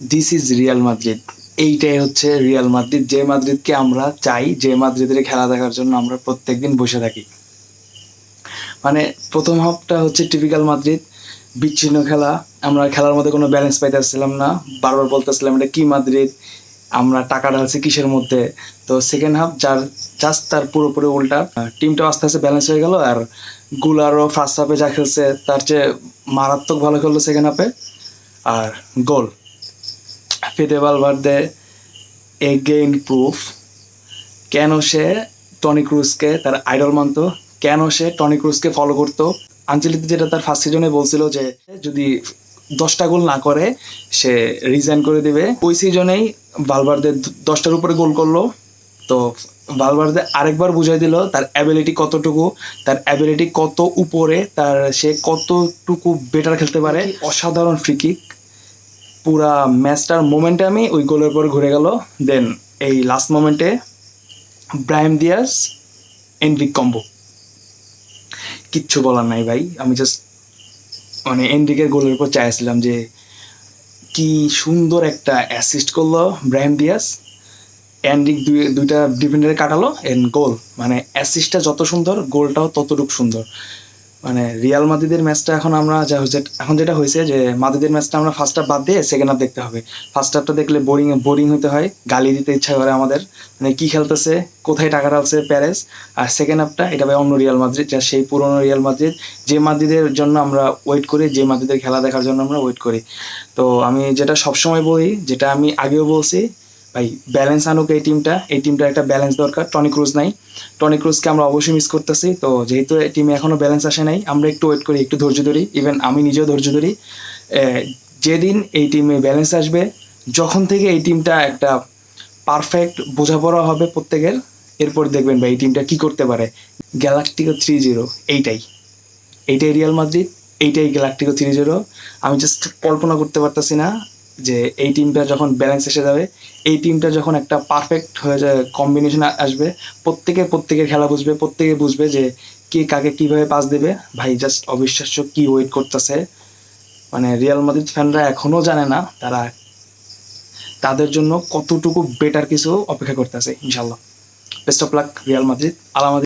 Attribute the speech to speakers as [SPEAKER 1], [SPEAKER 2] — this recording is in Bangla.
[SPEAKER 1] দিস ইজ রিয়াল মাদ্রিদ এইটাই হচ্ছে রিয়াল মাদ্রিদ যে মাদ্রিদকে আমরা চাই, যে মাদ্রিদের খেলা দেখার জন্য আমরা প্রত্যেকদিন বসে থাকি। মানে প্রথম হাফটা হচ্ছে টিপিক্যাল মাদ্রিদ। বিচ্ছিন্ন খেলা। আমরা খেলার মধ্যে কোনো ব্যালেন্স পাইতেছিলাম না। বারবার বলতেছিলাম, এটা কি মাদ্রিদ? আমরা টাকা ঢালছি কিসের মধ্যে? তো সেকেন্ড হাফ যার জাস্ট তার পুরোপুরি উল্টা। টিমটা আস্তে আস্তে ব্যালেন্স হয়ে গেল আর গুলারও ফার্স্ট হাফে যা খেলছে, তার চেয়ে মারাত্মক ভালো খেললো সেকেন্ড হাফে আর goal Fede Valverde again proof কেন সে টনি ক্রুজকে তার আইডল মানতো? কেন সে টনি ক্রুজকে ফলো করতো? আঞ্চলিক যেটা তার ফার্স্ট সিজনে বলছিল যে যদি দশটা গোল না করে সে রিজাইন করে দিবে। ওই সিজনেই ভালভার্দে দশটার উপরে গোল করল। তো ভালভার্দে আরেকবার বুঝাই দিল তার অ্যাবিলিটি কতটুকু তার অ্যাবিলিটি কত উপরে তার সে কতটুকু বেটার খেলতে পারে। অসাধারণ ফ্রিকিক পুরা ম্যাচটার মোমেন্টে আমি ওই গোলের পর ঘুরে গেল। দেন এই লাস্ট মোমেন্টে ব্রাহিম দিয়াস এনরিক কম্বো কিচ্ছু বলার নাই ভাই। আমি জাস্ট মানে এনরিকের গোলের উপর চাইছিলাম যে কি সুন্দর একটা অ্যাসিস্ট করল ব্রাহিম দিয়াস এনরিক দুই, দুইটা ডিফেন্ডারে কাটালো এন গোল মানে অ্যাসিস্টটা যত সুন্দর গোলটাও ততটুকু সুন্দর। মানে রিয়াল মাদ্রিদের ম্যাচটা এখন আমরা যা হচ্ছে এখন যেটা হয়েছে যে মাদ্রিদের ম্যাচটা আমরা ফার্স্ট হাফ বাদ দিয়ে সেকেন্ড হাফ দেখতে হবে। ফার্স্ট হাফটা দেখলে বোরিং বোরিং হতে হয়, গালি দিতে ইচ্ছা করে আমাদের। মানে কি খেলতেছে, কোথায় টাকা ঢালছে প্যারেস আর সেকেন্ড হাফটা এটা ভাই অন্য রিয়াল মাদ্রিদ যা সেই পুরনো রিয়াল মাদ্রিদ যে মাদ্রিদের জন্য আমরা ওয়েট করি, যে মাদ্রিদের খেলা দেখার জন্য আমরা ওয়েট করি। তো আমি যেটা সবসময় বলি, যেটা আমি আগেও বলছি ভাই ব্যালেন্স আনুক এই টিমটা এই টিমটার একটা ব্যালেন্স দরকার। টনি ক্রুজ নাই। টনি ক্রুজকে আমরা অবশ্যই মিস করতেছি। তো যেহেতু এই টিমে এখনও ব্যালেন্স আসে নাই, আমরা একটু ওয়েট করি, একটু ধৈর্য ধরি। ইভেন আমি নিজেও ধৈর্য ধরি। যেদিন এই টিমে ব্যালেন্স আসবে, যখন থেকে এই টিমটা একটা পারফেক্ট বোঝাপড়া হবে প্রত্যেকের, এরপর দেখবেন ভাই এই টিমটা কি করতে পারে। গ্যালাক্টিকো থ্রি জিরো এইটাই। এইটাই রিয়াল মাদ্রিদ এইটাই গ্যালাক্টিকো থ্রি জিরো আমি জাস্ট কল্পনা করতে পারতেছি না যে এই টিমটা যখন ব্যালেন্স এসে যাবে, এই টিমটা যখন একটা পারফেক্ট হয়ে যায় কম্বিনেশন আসবে প্রত্যেকে প্রত্যেকের খেলা বুঝবে, প্রত্যেকে বুঝবে যে কে কাকে কীভাবে পাস দেবে। ভাই জাস্ট অবিশ্বাস্য কি ওয়েট করতেছে। মানে রিয়াল মাদ্রিদ ফ্যানরা এখনও জানে না তারা তাদের জন্য কতটুকু বেটার কিছু অপেক্ষা করতেছে ইনশাল্লাহ best of luck Real Madrid আলামাদি